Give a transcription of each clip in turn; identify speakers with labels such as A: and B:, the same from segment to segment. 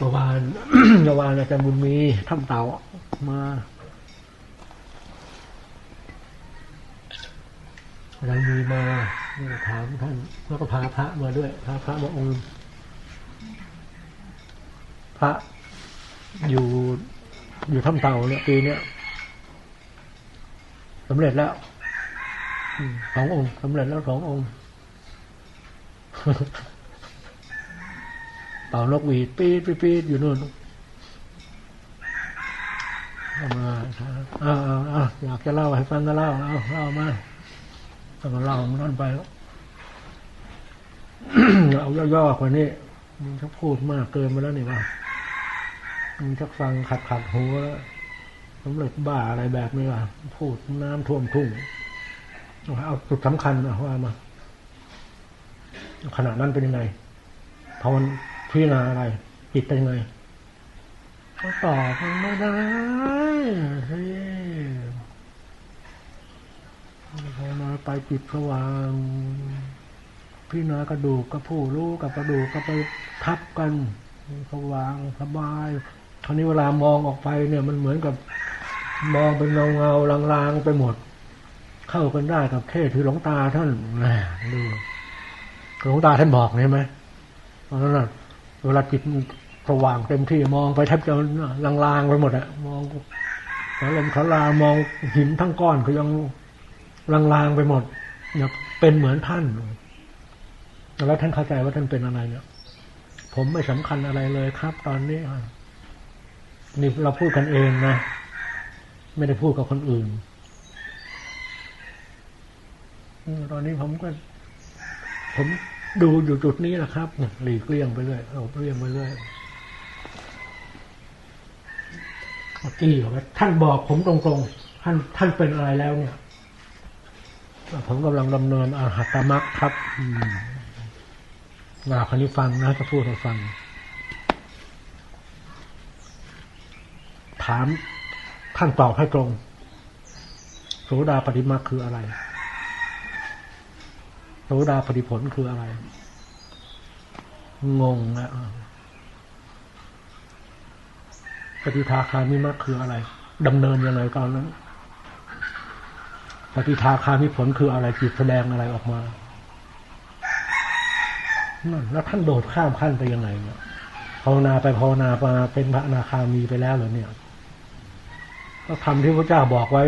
A: เมื่อวานเมื่อวานอาจารย์บุญมีทำเต่ามาอาจารย์มีมาถามท่านแล้วก็พาพระมาด้วยพาพระมาองค์ พระอยู่อยู่ถ้ำเต่าเนี่ยปีเนี้ยสำเร็จแล้วสององค์สำเร็จแล้วสององค์ เป่านกหวีดปี๊ดปี๊ดปี๊ดอยู่นู่นเอามาเอาเอาเอาอยากจะเล่าให้ฟังก็เล่าเอาเล่ามาก็มาเล่ามันนั่นไปแล้วเอาย่อๆกว่านี้มันจะพูดมากเกินไปแล้วนี่ว่ามันจะฟังขัดขัดหัวแล้วสำเร็จบ้าอะไรแบบนี้ล่ะพูดน้ำท่วมทุ่งเอาจุดสำคัญนะว่ามาขณะนั้นเป็นยังไงพอมัน พิจารณาอะไร จิตเป็นยังไงก็ตอบมันไม่ได้พอมาไปจิตสว่างพิจารณากระดูกกับผู้รู้กับกระดูกก็ไปทับกันสว่างสบายคราวนี้เวลามองออกไปเนี่ยมันเหมือนกับมองเป็นเงาเงาลางๆไปหมด เข้ากันได้กับเทศที่หลวงตาท่านแหมดูหลวงตาท่านบอกใช่ไหมเพราะนั้นน่ะ เวลาจิตสว่างเต็มที่มองไปแทบจะลางๆไปหมดอะมองสารลมสารามองหินทั้งก้อนก็ยังลางๆไปหมดเนี่ยเป็นเหมือนท่านแล้วท่านเข้าใจว่าท่านเป็นอะไรเนี่ย ผมไม่สำคัญอะไรเลยครับ ตอนนี้นี่เราพูดกันเองนะไม่ได้พูดกับคนอื่นตอนนี้ผมก็ ผม ดูอยู่จุดนี้แหละครับหลีกเลี่ยงไปเรื่อยเอาเลี่ยงไปเรื่อยเมื่อกี้ท่านบอกผมตรงๆ ท่านท่านเป็นอะไรแล้วเนี่ย ผมกำลังดำเนินอาหัตมรรคครับอืมว่าคนนี้ฟังนะจะพูดให้ฟัง ถามท่านตอบให้ตรง โสดาปฏิมาคืออะไร สดาปฏิผลคืออะไร งงนะปฏิทาคามิมักคืออะไรดำเนินยังไงตอนนั้นปฏิทาคามิผลคืออะไรจิตแสดงอะไรออกมานั่นแล้วท่านโดดข้ามขั้นไปยังไงเนี่ยภาวนาไปภาวนามาเป็นพระอนาคามีไปแล้วเหรอเนี่ย ก็ทำที่พระเจ้าบอกไว้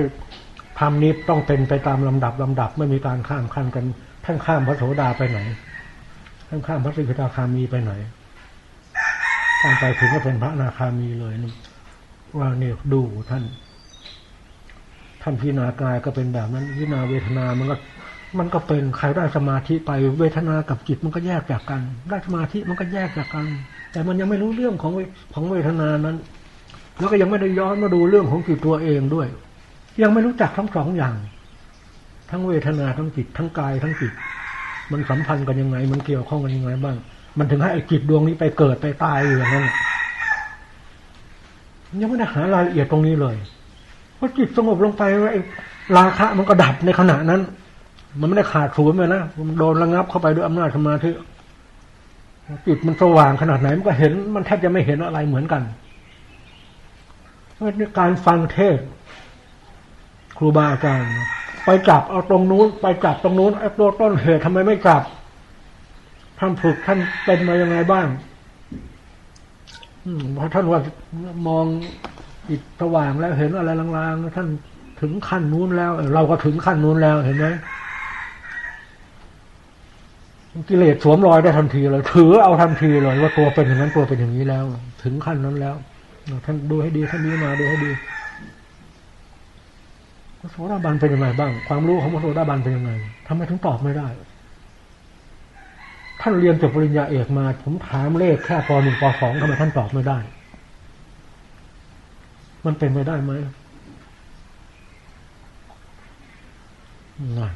A: ทำนี้ต้องเป็นไปตามลำดับลำดับไม่มีการข้ามขั้นกัน ท่านข้ามพระโสดาไปไหน ท่านข้ามพระสิกขาคามีไปไหนท่านไปถึงก็เป็นพระนาคามีเลยนี่ว่าเนี่ยดูท่าน ท่านพิจารณากายก็เป็นแบบนั้นพิจารณาเวทนามันก็มันก็เป็นใครได้สมาธิไปเวทนากับจิตมันก็แยกจากกัน ได้สมาธิมันก็แยกจากกัน แต่มันยังไม่รู้เรื่องของของเวทนานั้น แล้วก็ยังไม่ได้ย้อนมาดูเรื่องของจิตตัวเองด้วย ยังไม่รู้จักทั้งสองอย่าง ทั้งเวทนาทั้งจิตทั้งกายทั้งจิต มันสัมพันธ์กันยังไง มันเกี่ยวข้องกันยังไงบ้าง มันถึงให้อ้จิตดวงนี้ไปเกิดไปตายอยู่อย่างนั้นยังไม่ได้หารายละเอียดตรงนี้เลยเพราะจิตสงบลงไปไอ้ราคะมันก็ดับในขณะนั้น มันไม่ได้ขาดศูนย์ไปนะมันโดนระงับเข้าไปด้วยอำนาจสมาธิจิตมันสว่างขนาดไหนมันก็เห็น มันแทบจะไม่เห็นอะไรเหมือนกันการฟังเทศครูบาอาจารย์ ไปจับเอาตรงนู้น ไปจับตรงนู้นไอ้ตัวต้นเหตุทำไมไม่จับท่านฝึกท่านเป็นมายังไงบ้างเพราะท่านว่ามองจิตสว่างแล้วเห็นอะไรลางๆท่านถึงขั้นนู้นแล้ว เราก็ถึงขั้นนู้นแล้วเห็นไหมกิเลสสวมรอยได้ทันทีเลยถือเอาทันทีเลยว่าตัวเป็นอย่างนั้นตัวเป็นอย่างนี้แล้ว ถึงขั้นนั้นแล้วท่านดูให้ดีท่านนี้มาดูให้ดี พระโสดาบันเป็นยังไงบ้าง ความรู้ของพระโสดาบันเป็นยังไงทำไมถึงตอบไม่ได้ ท่านเรียนจบปริญญาเอกมา ผมถามเลขแค่ปหนึ่งปสองทำไมท่านตอบไม่ได้ มันเป็นไปได้ไหมนั่น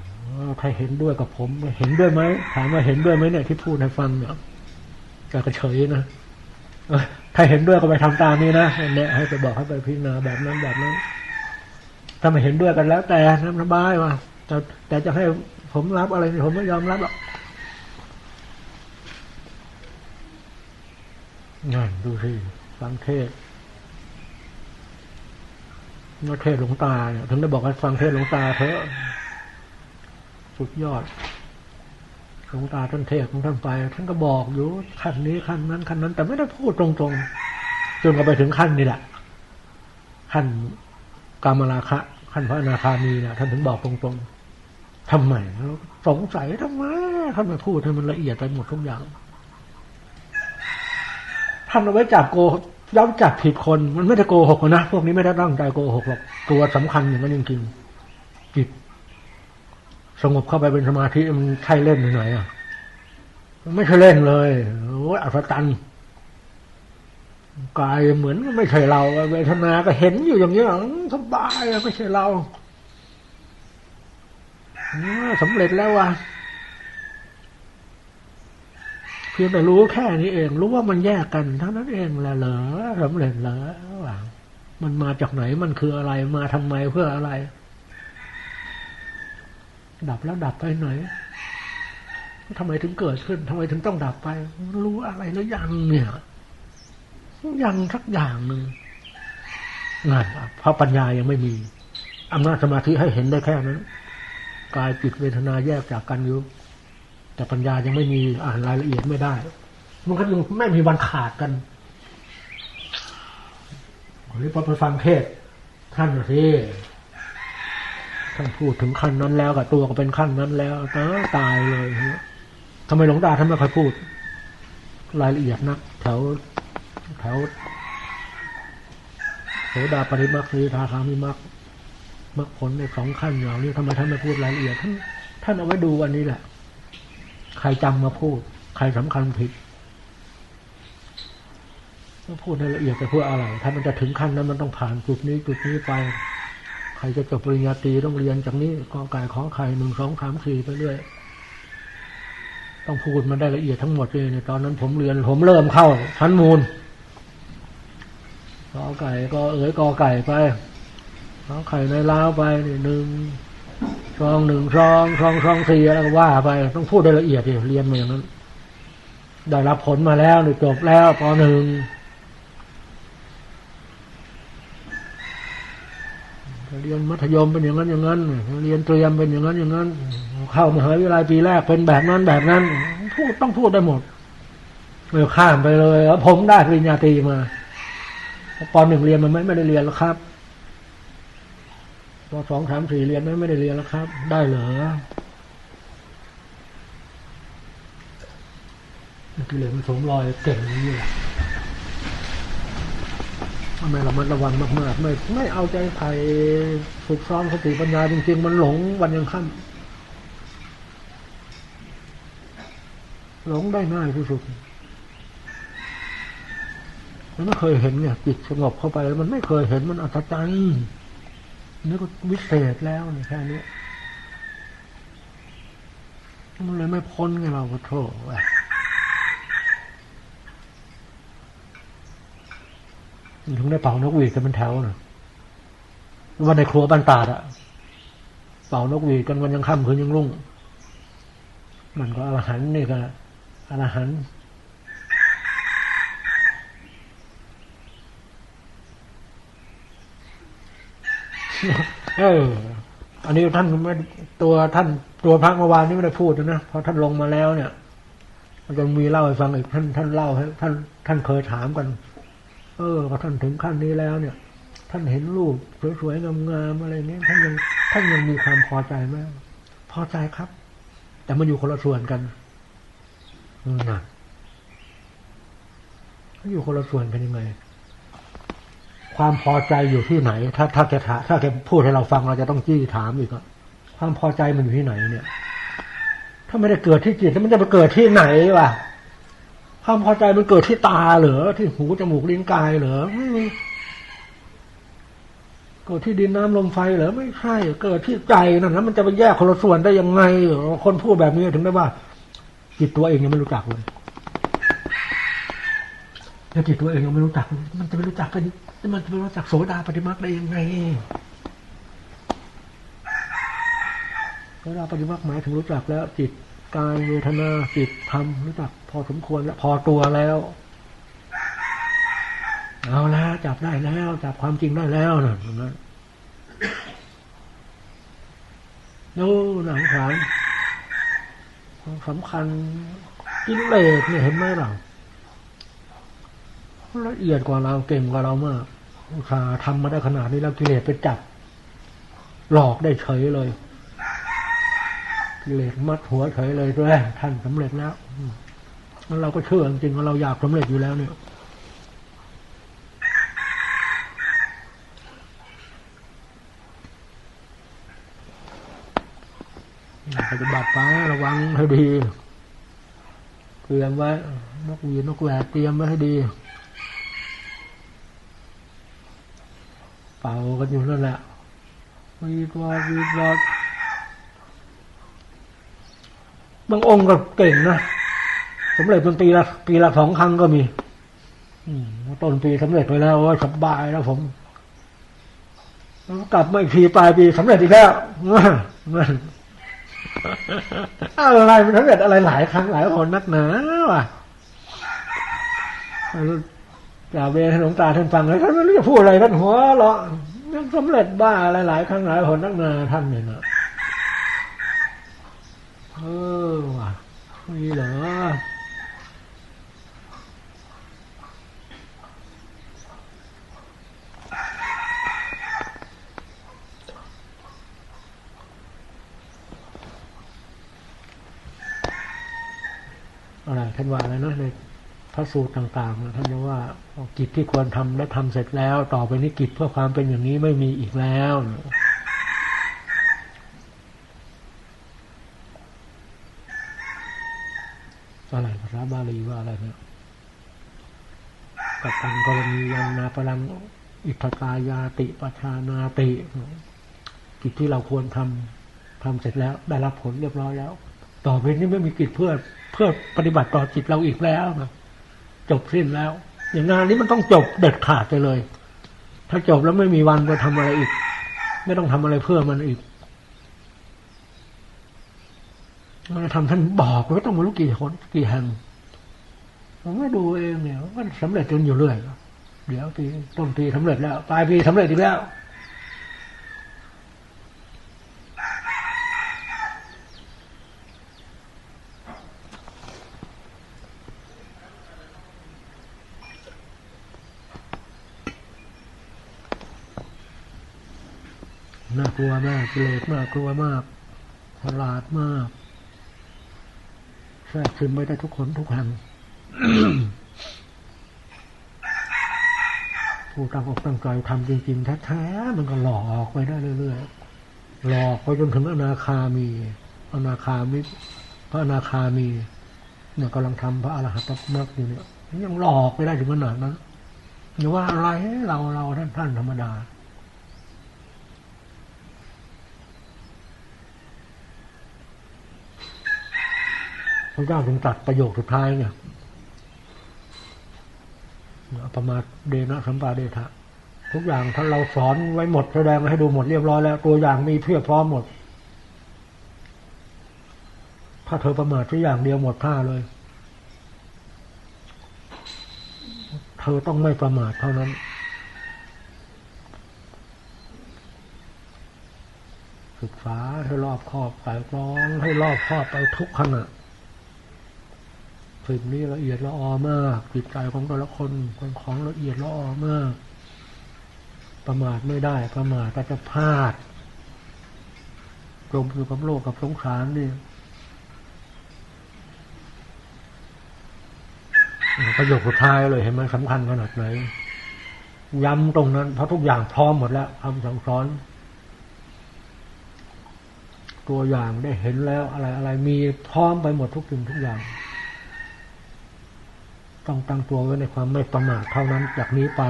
A: ใครเห็นด้วยกับผม เห็นด้วยไหมถามว่าเห็นด้วยไหมเนี่ยที่พูดให้ฟังเนี่ยก็กระเฉยนะถ้าเห็นด้วยก็ไปทำตามนี้นะเนี่ยให้ไปบอกให้ไปพิจารณาแบบนั้นแบบนั้น ถ้าไม่เห็นด้วยกันแล้ว แต่น้ำระบายว่าแต่แต่จะให้ผมรับอะไรผมไม่ยอมรับหรอกนั่นดูสิฟังเทศเมื่อเทศหลวงตาเนี่ยถึงได้บอกว่าฟังเทศหลวงตาเถอะสุดยอดหลวงตาท่านเทศของท่านไป ท่านก็บอกอยู่ขั้นนี้ขั้นนั้นขั้นนั้น แต่ไม่ได้พูดตรงๆจนก็ไปถึงขั้นนี้แหละขั้น กามราคะขั้นพระอนาคามีนี่ยท่านถึงบอกตรงๆทำไมสงสัยทำไมท่านมาพูดให้มันละเอียดไปหมดทุกอย่าง ท่านเอาไว้จับโกย้ำจับผิดคน มันไม่ได้โกหกนะพวกนี้ไม่ได้ตั้งใจโกหกหรอกตัวสำคัญอย่างนั้นจริงๆจิตสงบเข้าไปเป็นสมาธิมันใช่เล่นหน่อยอะไม่ใช่เล่นเลยโอ้ยอัศจรรย์ กายเหมือนไม่ใช่เราเวทนาก็เห็นอยู่อย่างนี้สบายไม่ใช่เราสำเร็จแล้วว่ะเพียงแต่รู้แค่นี้เอง รู้ว่ามันแยกกันเท่านั้นเองแหละเหรอสำเร็จเหรอว่ะมันมาจากไหนมันคืออะไร มาทำไมเพื่ออะไร ดับแล้วดับไปไหนทำไมถึงเกิดขึ้นทำไมถึงต้องดับไป รู้อะไรแล้วยังเนี่ย ยังสักอย่างหนึ่งงานเพราะปัญญายังไม่มีอำนาจสมาธิให้เห็นได้แค่นั้นกายจิตเวทนาแยกจากกันอยู่แต่ปัญญายังไม่มีอ่านรายละเอียดไม่ได้ มันก็ยังไม่มีวันขาดกันวันนี้พอไปฟังเทศ ท่านสิท่านพูดถึงขั้นนั้นแล้วกับตัวก็เป็นขั้นนั้นแล้วตายตายเลยทำไมหลวงตาท่านไม่เคยพูด รายละเอียดนักแถว แถวโสดาปริมักสีทาคามิมักมักผลในสองขั้นเหล่านี้ทำไมท่านไม่พูดรายละเอียดท่านท่านเอาไว้ดูวันนี้แหละ ใครจำมาพูด ใครสำคัญผิดต้องพูดในละเอียดแต่เพื่อะไร ถ้ามันจะถึงขั้นนั้นมันต้องผ่านจุดนี้จุดนี้ไป ใครจะจบปริญญาตรีต้องเรียนจากนี้กองกายขอไข่หนึ่งสองสามสี่ไปเรื่อยต้องพูดมันได้ละเอียดทั้งหมดเลยในตอนนั้นผมเรียนผมเริ่มเข้าชั้นมูล อไก่ก็เอ๋ยกอไก่ไปขอไข่ในล้าวไปหนึ่งซองหนึ่งซองซองซองสี่แล้วก็ว่าไป ต้องพูดได้ละเอียดดิเรียนมาอย่างนั้น ได้รับผลมาแล้วจบแล้วปหนึ่งเรียนมัธยมเป็นอย่างนั้นอย่างนั้น เรียนเตรียมเป็นอย่างนั้นอย่างนั้น เข้ามหาวิทยาลัยปีแรกเป็นแบบนั้นแบบนั้น พูดต้องพูดได้หมดเลยข้ามไปเลยแล้วผมได้ปริญญาตรีมา ปหนึ่งเรียนมันไม่ไม่ได้เรียนแล้วครับปสองสามสี่เรียนไม่ไม่ได้เรียนแล้วครับ ได้เหรอกิเลสมันสมรอยเก่งนี่แหละทำไมเรามันระวังมากๆไม่ไม่เอาใจใส่ฝึกซ้อมสติปัญญาจริงๆ มันหลงวันยังค่ำหลงได้ง่ายที่สุด มันไม่เคยเห็นเนี่ยจิตสงบเข้าไปแล้วมันไม่เคยเห็นมันอัศจรรย์นี่ก็วิเศษแล้วเนี่ยแค่นี้มันเลยไม่พ้นไงเราก็โทษว่าถึงได้เป่านกหวีดกันเป็นแถวนะวันในครัวบ้านตาดอะเป่านกหวีดกันวันยังค่ำคืนยังรุ่ง มันก็อรหันต์นี่ก็อรหัน เออ อันนี้ท่านไม่ตัวท่านตัวพระเมื่อวานนี้ไม่ได้พูดนะเพราะท่านลงมาแล้วเนี่ยมันจะมีเล่าให้ฟังอีกท่านท่านเล่าให้ท่านท่านเคยถามกัน เออพอท่านถึงขั้นนี้แล้วเนี่ย ท่านเห็นรูปสวยๆงามๆอะไรเงี้ยท่านยังท่านยังมีความพอใจไหมพอใจครับ แต่มันอยู่คนละส่วนกันนะอยู่คนละส่วนกันยังไง ความพอใจอยู่ที่ไหน ถ้าถ้าแกถาถ้าแกพูดให้เราฟังเราจะต้องจี้ถามอีกอะความพอใจมันอยู่ที่ไหนเนี่ย ถ้าไม่ได้เกิดที่จิตแล้วมันจะไปเกิดที่ไหนวะความพอใจมันเกิดที่ตาเหรอที่หูจมูกลิ้นกายเหรอเกิดที่ดินน้ำลมไฟเหรอไม่ใช่เกิดที่ใจนั่นแล้วมันจะไปแยกคนละส่วนได้ยังไงคนพูดแบบนี้ถึงได้ว่า จิตตัวเองยังไม่รู้จักเลยแล้วจิตตัวเองยังไม่รู้จัก มันจะไม่รู้จักกัน มันจะไม่รู้จักโสดาปฏิมาได้ยังไงโสดาปฏิมาหมายถึงรู้จักแล้ว จิตกายเวทนาจิตธรรมรู้จักพอสมควรแล้วพอตัวแล้วเอาละจับได้แล้วจับความจริงได้แล้วนะนะนู่นหนังขานสำคัญกิเลสเนี่ยเห็นไหมเราละเอียดกว่าเราเก่งกว่าเรามาก อุตส่าทำมาได้ขนาดนี้แล้วกิเลสไปจับ หลอกได้เฉยเลย กิเลสมัดหัวเฉยเลยด้วยท่านสำเร็จแล้วแล้วเราก็เชื่อจริงว่าเราอยากสำเร็จอยู่แล้วเนี่ยปฏิบัติไประวังให้ดีเตรียมไว้นกหวีนกแหวกเตรียมไว้ให้ดี ป่ากันอยู่นั่นแหละวีดวอดวีดวอดบางองค์ก็เก่งนะสำเร็จเป็นปีละปีละสองครั้งก็มีอืมต้นปีสำเร็จไปแล้วโอ้ยสบายแล้วผมแล้วกลับมาอีกทีปลายปีสำเร็จอีกแล้วอะไรมันสำเร็จอะไรหลายครั้งหลายคนนักหนาว่ะ จ่าเบนให้หลวงตาท่านฟังแล้วท่านไม่รู้จะพูดอะไรท่านหัวเราะยังสำเร็จบ้าหลายๆครั้งหลายคนนักนาท่านเนี่ยนะเออว่ะมีเหรออะไรท่านว่าอะไรนะใน พระสูตรต่างๆท่านว่ากิจที่ควรทำได้ทำเสร็จแล้ว ต่อไปนี้กิจเพื่อความเป็นอย่างนี้ไม่มีอีกแล้ว อะไรภาษาบาลีว่าอะไรนะกับตังกรณียังนาพลังอิทกายาติปชานาติ กิจที่เราควรทำทำเสร็จแล้ว ได้รับผลเรียบร้อยแล้ว ต่อไปนี้ไม่มีกิจเพื่อเพื่อปฏิบัติต่อจิตเราอีกแล้วนะ จบสิ้นแล้ว อย่างงานนี้มันต้องจบเด็ดขาดไปเลย ถ้าจบแล้วไม่มีวันจะทำอะไรอีก ไม่ต้องทำอะไรเพื่อมันอีกเราทำท่านบอกว่าต้องมารู้กี่คนกี่แห่งผมก็ดูเองเนี่ยมันสำเร็จจนอยู่เรื่อยเดี๋ยวปีต้นปีสำเร็จแล้วปลายปีสำเร็จอีกแล้ว น่ากลัวมา กกิเลสน่ากลัวมากฉลาดมากแทรกซึมไม่ได้ทุกคนทุกแห่งผู้ตั้งอกตั้งใจทำจริง ๆ แท้ๆมันก็หลอกไปได้เรื่อยๆหลอกไปจนถึงอนาคามี อนาคามิพระอนาคามีเนี่ยกำลังทำพระอรหัตมรรคอยู่เนี่ยยังหลอกไปได้ถึงขนาดนั้นอย่าว่าอะไรเราเราท่านท่านธรรมดา พระเจ้าถึงตัดประโยคสุดท้ายเนี่ยประมาเดนะสัมปาเดทะทุกอย่างท่านเราสอนไว้หมดแสดงให้ดูหมดเรียบร้อยแล้ว ตัวอย่างมีเพียบพร้อมหมด ถ้าเธอประมาททุกอย่างเดียวหมดท่าเลย เธอต้องไม่ประมาทเท่านั้น ศึกษาให้รอบคอบไตร่ตรองให้รอบคอบไปทุกขณะ สิ่งนี้ละเอียดละออมาก จิตใจของแต่ละคนเป็นของละเอียดละออมาก ประมาทไม่ได้ ประมาทก็จะพลาดจมอยู่กับโลกกับสงสารนี่ประโยคสุดท้ายเลยเห็นไหมสำคัญขนาดไหนย้ำตรงนั้นเพราะทุกอย่างพร้อมหมดแล้วคำสั่งสอน ตัวอย่างได้เห็นแล้วอะไรอะไรมีพร้อมไปหมดทุกสิ่งทุกอย่าง ต้องตั้งตัวไว้ในความไม่ประมาทเท่านั้นจากนี้ไป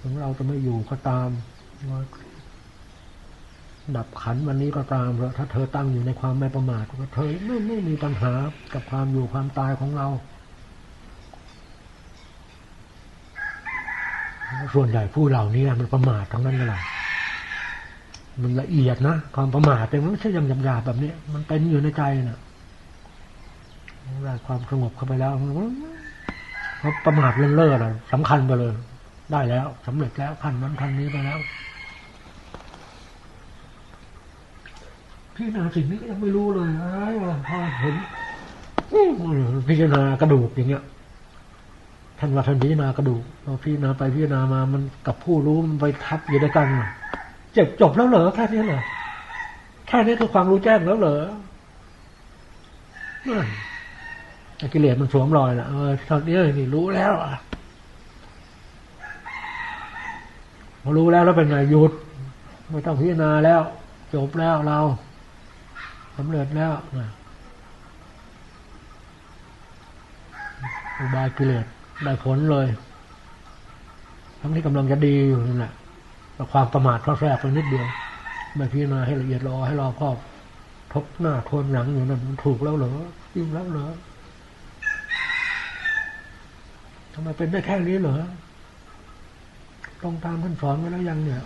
A: ถึงเราจะไม่อยู่ก็ตามดับขันวันนี้ก็ตามเถอะถ้าเธอตั้งอยู่ในความไม่ประมาทก็เธอไม่ไม่มีปัญหากับความอยู่ความตายของเรา ส่วนใหญ่ผู้เหล่านี้มันประมาททั้งนั้นเลยมันละเอียดนะ ความประมาทแต่มันไม่ใช่ยังหยาบแบบนี้ มันเป็นอยู่ในใจนะ่ะ ได้ความสงบเข้าไปแล้วเพราะประมาทเลินเล่อนะสำคัญไปเลย ได้แล้วสำเร็จแล้วขั้นนั้นขั้นนี้ไปแล้วพี่นาสิ่งนี้ยังไม่รู้เลยไอ้พอเห็นพิจารณากระดูกอย่างเงี้ยท่านว่าท่านพิจารณากระดูกเราพิจารณาไปพิจารณามามันกับผู้รู้มันไปทับอยู่ด้วยกันเจ็บจบแล้วเหรอแค่นี้เหรอแค่นี้คือความรู้แจ้งแล้วเหรอ กิเลสมันสวมรอยละเออตอนนี้นี่รู้แล้วอะพอรู้แล้วแล้วเป็นไงหยุดไม่ต้องพิจารณาแล้ว จบแล้วเราสำเร็จแล้วนะอุบายกิเลสได้ผลเลย ทั้งที่กำลังจะดีอยู่นั่นแหละแต่ความประมาทเขาแทรกไปนิดเดียวไม่พิจารณาให้ละเอียดรอให้รอครอบทบหน้าทวนหลังอยู่นั่นมันถูกแล้วเหรอยิ่งแล้วเหรอ ทำไมเป็นได้แค่นี้เหรอตรงตามท่านสอนไว้แล้วยังเนี่ย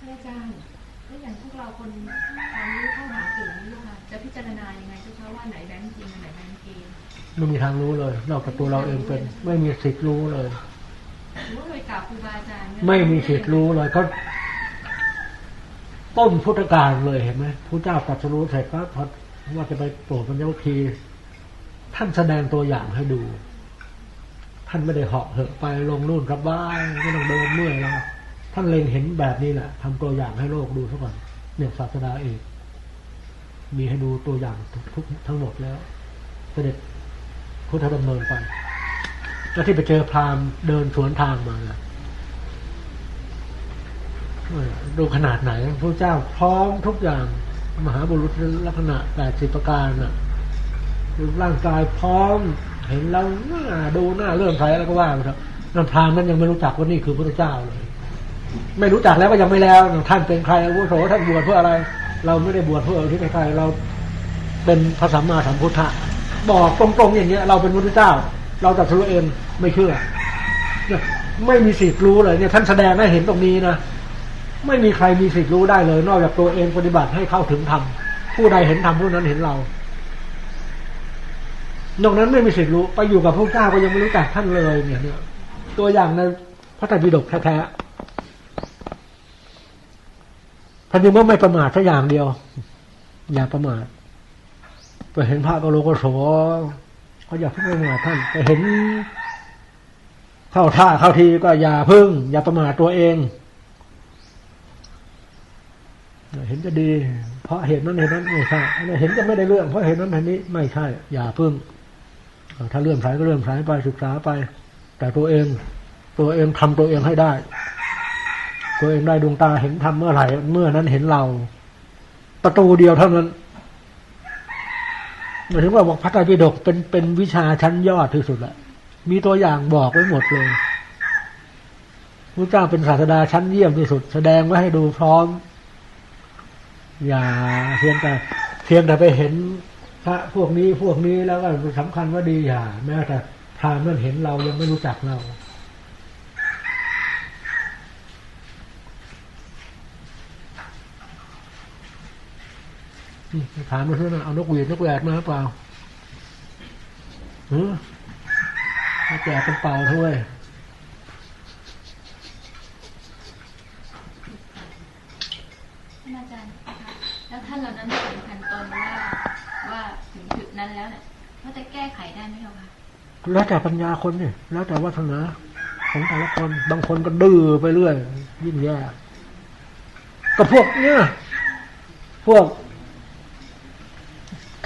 B: พระอาจารย์แล้วอย่างพวกเราคนความรู้เข้าหาเก่งนี่ค่ะ จะพิจารณายังไงเจ้าคะว่าไหนแบงค์จริงอันไหนแบงค์เกม
A: ไม่มีทาง รู้เลย นอกจากตัวเราเองเป็น ไม่มีสิทธิ์รู้เลย
B: หรือว่าเคยกราบครูบาอาจารย์เนี่ย
A: ไม่มีสิทธิ์รู้เลยเขาต้นพุทธกาลเลยเห็นไหมพระเจ้าตรัสรู้เสร็จก็พอว่าจะไปโปรดปัญญาคีท่านแสดงตัวอย่างให้ดู ท่านไม่ได้เหาะเหอะไปลงนู่นกับบ้านไม่ต้องเดินเมื่อยแล้วท่านเล็งเห็นแบบนี้แหละทำตัวอย่างให้โลกดูซะก่อนเนี่ยศาสดาเอกมีให้ดูตัวอย่างทุกทั้งหมดแล้ว เสด็จ พุทธดำเนินไป แล้วที่ไปเจอพราหมณ์เดินสวนทางมาน่ะเออดูขนาดไหนพระเจ้าพร้อมทุกอย่างมหาบุรุษลักษณะแปดสิบประการน่ะดูร่างกายพร้อม เห็นแล้วหน้าดูหน้าเริ่มใสแล้วก็ว่าไปเถอะนั่นพราหมณ์นั้นยังไม่รู้จักว่านี่คือพระเจ้าเลย ไม่รู้จักแล้วก็ยังไม่แล้วท่านเป็นใครอาวุโสท่านบวชเพื่ออะไร เราไม่ได้บวชเพื่อที่ใครเราเป็นพระสัมมาสัมพุทธะ บอกตรงๆอย่างเงี้ย เราเป็นพระเจ้า เราตัดสู้เองไม่เชื่อไม่มีสิทธิ์รู้เลยเนี่ย ท่านแสดงให้เห็นตรงนี้นะไม่มีใครมีสิทธิ์รู้ได้เลย นอกจากตัวเองปฏิบัติให้เข้าถึงธรรมผู้ใดเห็นธรรมผู้นั้นเห็นเรานอกนั้นไม่มีสิทธิ์รู้ไปอยู่กับพระเจ้าก็ยังไม่รู้จักท่านเลยเนี่ยเนี่ย ตัวอย่างในพระไตรปิฎกแท้ๆท่านจึงว่าไม่ประมาทสักอย่างเดียว อย่าประมาท ไปเห็นพระกโลโกโสก็อย่าเพิ่งประมาทท่านไปเห็น เข้าท่าเข้าทีก็อย่าพึ่ง อย่าประมาทตัวเองเห็นจะดี เพราะเห็นนั้นเห็นนั้นไม่ใช่เห็นจะไม่ได้เรื่อง เพราะเห็นนั้นเห็นนี้ไม่ใช่ อย่าพึ่งถ้าเลื่อมสายก็เลื่อมสายไปศึกษาไป แต่ตัวเอง ตัวเองทำตัวเองให้ได้ ตัวเองได้ดวงตาเห็นธรรมเมื่อไหร่เมื่อนั้นเห็นเรา ประตูเดียวเท่านั้น หมายถึงว่าบอกพระไตรปิฎกเป็นเป็นวิชาชั้นยอดที่สุดละมีตัวอย่างบอกไว้หมดเลยพระเจ้าเป็นศาสดาชั้นเยี่ยมที่สุด แสดงไว้ให้ดูพร้อม อย่าเพียงแต่เพียงแต่ไปเห็นพระพวกนี้พวกนี้แล้วก็สำคัญว่าดีอย่าแม้แต่พรามนั่นเห็นเรายังไม่รู้จักเรา ถามมาเพื่อนเอานกหวีดนกแหวดมาหรือเปล่าเออนกแหวดเป็นเป่าถ้วย
B: ท่านอาจารย์คะแล้วท่านเหล่านั้นสำคัญตนว่าว่าถึงจุดนั้นแล้วเนี่ยว่าจะแก้ไขได้ไหมเจ้าคะ
A: แล้วแต่ปัญญาคนเนี่ยแล้วแต่วัฒนาของแต่ละคนบางคนก็ดื้อไปเรื่อย ยิ่งแย่ก็พวกเนี่ยพวก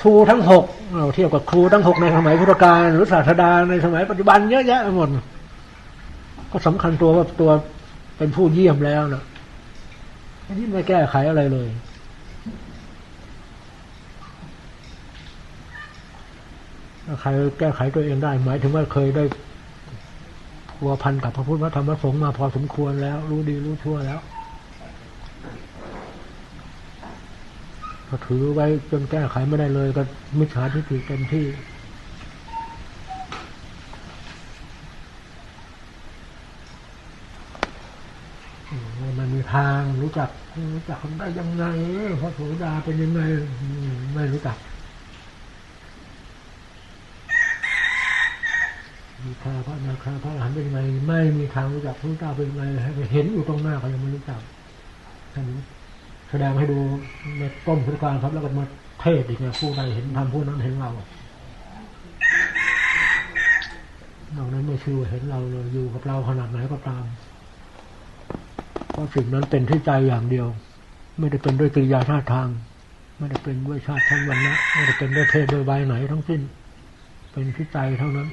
A: ครูทั้งหกเราเทียบกับครูทั้งหกในสมัยพุทธกาลหรือศาสดาในสมัยปัจจุบันเยอะแยะไปหมด ก็สำคัญตัวว่าตัวเป็นผู้เยี่ยมแล้วนะอันนี้ไม่แก้ไขอะไรเลย ถ้าใครแก้ไขตัวเองได้ หมายถึงว่าเคยได้พัวพันกับพระพุทธธรรมพระสงฆ์มาพอสมควรแล้ว รู้ดีรู้ชั่วแล้ว ถ้าถือไว้จนแก้ไขไม่ได้เลยก็มิจฉาทิฏฐิเต็มที่ มันมีทางรู้จักรู้จักคนได้ยังไงพระโสดาเป็นยังไงไม่รู้จักมีทางพระนาคาพระอรหันต์เป็นยังไงไม่มีทางรู้จักพระเจ้าเป็นยังไงเห็นอยู่ตรงหน้าเขายังไม่รู้จักท่านรู้ แสดงให้ดูในต้นพุทธการครับ แล้วก็มาเทศอีกเนี่ยผู้ใดเห็นทำผู้นั้นเห็นเรานอกนั้นไม่ชื่อเห็นเราเลยอยู่กับเราขนาดไหนก็ตามเพราะสิ่งนั้นเป็นที่ใจอย่างเดียว ไม่ได้เป็นด้วยกิริยาท่าทาง ไม่ได้เป็นด้วยชาติชั้นวรรณะไม่ได้เป็นด้วยเพศโดยวัยไหนทั้งสิ้น เป็นที่ใจเท่านั้น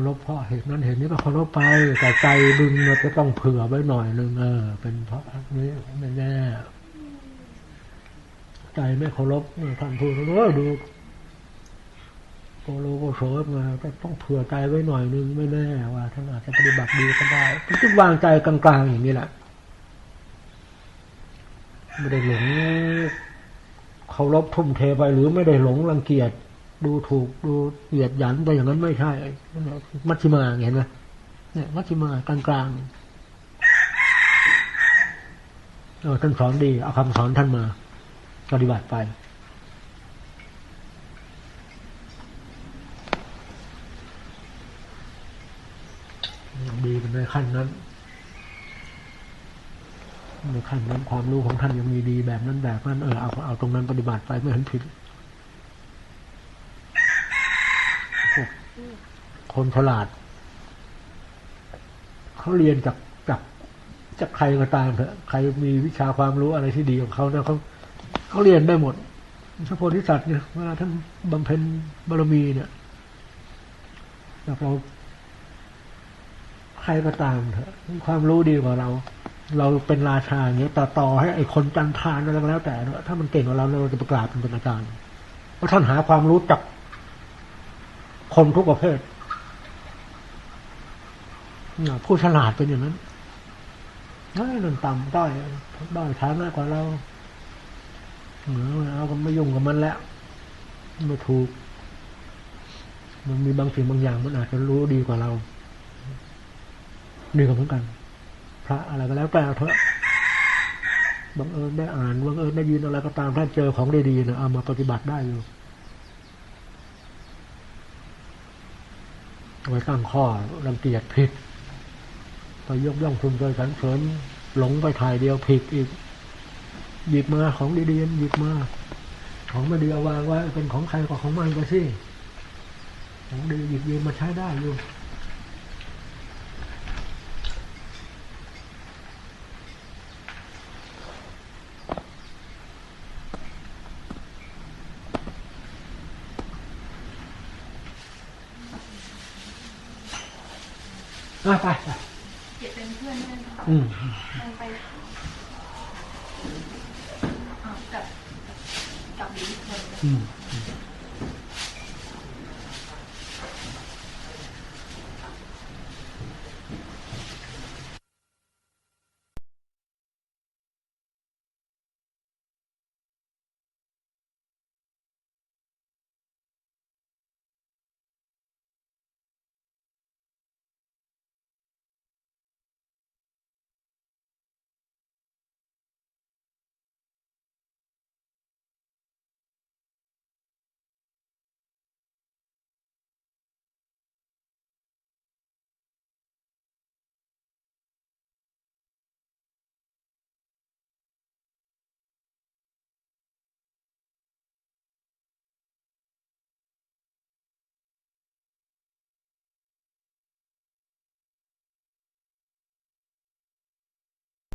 A: ารพเพราะเหตุนั้นเหตุนี้ก็เคารพไป แต่ใจดึงเราจะต้องเผื่อไว้หน่อยหนึ่งเออ เป็นเพราะนี้ไม่แน่ใจไม่เคารพท่านพูดเออดูโกโลโกโสมาก็ต้องเผื่อใจไว้หน่อยหนึงไม่แน่ว่าท่านอาจจะปฏิบัติดีก็ได้จึงวางใจกลางๆอย่างนี้แหละไม่ได้หลงเคารพทุ่มเทไปหรือไม่ได้หลงรังเกียจ ดูถูกดูเหยียดหยันไปอย่างนั้นไม่ใช่มัชฌิมาเห็นไหมเนี่ยมัชฌิมากลางกลางๆเออท่านสอนดีเอาคำสอนท่านมาปฏิบัติไป ดีเป็นในขั้นนั้นในขั้นนั้นความรู้ของท่านยังมีดีแบบนั้นแบบนั้นเออเอาเอาตรงนั้นปฏิบัติไปไม่เห็นผิด พวก คนฉลาด เขาเรียนจากจากจากใครก็ตามเถอะใครมีวิชาความรู้อะไรที่ดีของเขานะเขาเขาเรียนได้หมดพระโพธิสัตว์เนี่ยเวลาท่านบำเพ็ญบารมีเนี่ยจากเราใครก็ตามเถอะความรู้ดีกว่าเรา เราเป็นราชาอย่างเงี้ยต่อต่อให้ไอ้คนจันทานอะไรก็แล้ว แต่ถ้ามันเก่งกว่าเราเราจะประกาบเป็นอาจารย์เพราะท่านหาความรู้จากคนทุกประเภท ผู้ฉลาดเป็นอย่างนั้นเฮ้ยนั่นต่ำด้อยด้อยฐานะกว่าเราเหนือเราก็ไม่ยุ่งกับมันแล้วไม่ถูก มันมีบางสิ่งบางอย่างมันอาจจะรู้ดีกว่าเรานี่ก็เหมือนกัน พระอะไรก็แล้วแต่เถอะบังเอิญได้อ่านบังเอิญได้ยินอะไรก็ตามถ้าเจอของดีๆนะเอามาปฏิบัติได้อยู่ไว้ตั้งข้อรังเกียจผิด ไปยกย่องคุณโดยสรรเสริญหลงไปถ่ายเดียวผิดอีก หยิบมาของดีๆหยิบมาของไม่ดีเอาวางไว้เป็นของใครก็ของมันก็สิของดีหยิบยืมมาใช้ได้อยู่ อะไปไป
B: เก็บเป็นเพื่ อ